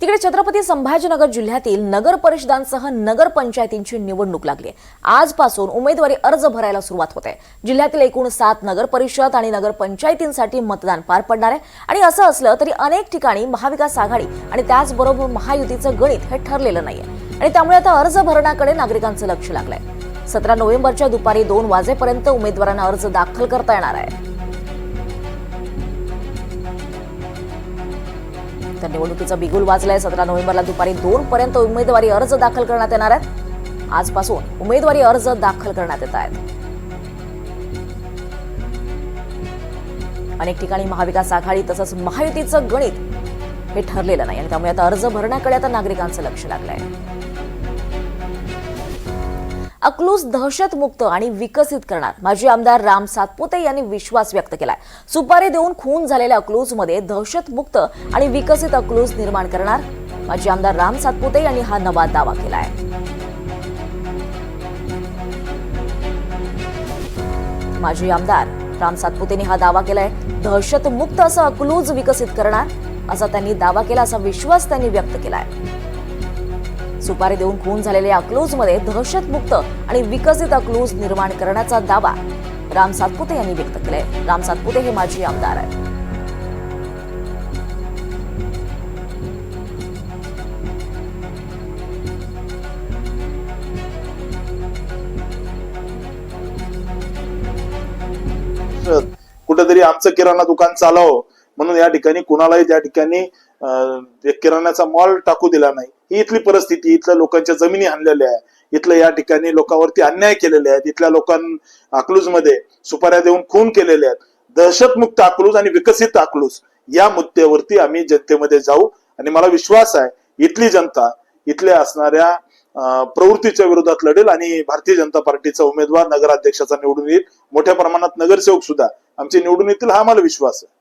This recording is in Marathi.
तिकडे छत्रपती संभाजीनगर जिल्ह्यातील नगर परिषदांसह नगर पंचायतींची निवडणूक लागली. आहे. आजपासून उमेदवारी अर्ज भरायला सुरुवात होते. जिल्ह्यातील एकूण सात नगर परिषद आणि नगर पंचायतींसाठी मतदान पार पडणार आहे. आणि असं असलं तरी अनेक ठिकाणी महाविकास आघाडी आणि त्याचबरोबर महायुतीचं गणित हे ठरलेलं नाहीये. आणि त्यामुळे आता अर्ज भरण्याकडे नागरिकांचं लक्ष लागलंय. सतरा नोव्हेंबरच्या दुपारी दोन वाजेपर्यंत उमेदवारांना अर्ज दाखल करता येणार आहे. तर निवडणुकीचा बिगुल वाजलाय. सतरा नोव्हेंबरला दुपारी दोन पर्यंत उमेदवारी अर्ज दाखल करण्यात येणार आहेत. आजपासून उमेदवारी अर्ज दाखल करण्यात येत आहेत. अनेक ठिकाणी महाविकास आघाडी तसंच महायुतीचं गणित हे ठरलेलं नाही आणि त्यामुळे आता अर्ज भरण्याकडे आता नागरिकांचं लक्ष लागलं आहे अकलूज दहशतमुक्त आणि विकसित करणार. माजी आमदार राम सातपुते यांनी विश्वास व्यक्त केलाय. सुपारी देऊन खून झालेल्या अकलूजमध्ये दहशतमुक्त आणि विकसित अकलूज निर्माण करणार माजी आमदार राम सातपुते यांनी हा नवा दावा केलाय. माजी आमदार राम सातपुतेंनी हा दावा केलाय दहशतमुक्त असं अकलूज विकसित करणार असा त्यांनी दावा केला असा विश्वास त्यांनी व्यक्त केलाय. सुपारी देऊन खून झालेल्या अकलूजमध्ये दहशतमुक्त आणि विकसित अकलूज निर्माण करण्याचा दावा राम सातपुते यांनी व्यक्त केलाय. राम सातपुते हे माजी आमदार आहेत. कुठेतरी आमचं किराणा दुकान चालावं म्हणून या ठिकाणी कुणालाही त्या ठिकाणी किराण्याचा मॉल टाकू दिला नाही. ही इथली परिस्थिती इथल्या लोकांच्या जमिनी आणलेल्या आहे. इथलं या ठिकाणी लोकांवरती अन्याय केलेले आहेत. इथल्या लोकां अकलूजमध्ये सुपाऱ्या देऊन खून केलेले आहेत. दहशतमुक्त अकलूज आणि विकसित अकलूज या मुद्द्यावरती आम्ही जनतेमध्ये जाऊ. आणि मला विश्वास आहे इथली जनता इथल्या असणाऱ्या अं, प्रवृत्तीच्या विरोधात लढेल आणि भारतीय जनता पार्टीचा उमेदवार नगराध्यक्षाचा निवडून येईल. मोठ्या प्रमाणात नगरसेवक सुद्धा. आमचे निवडून येतील हा मला विश्वास आहे.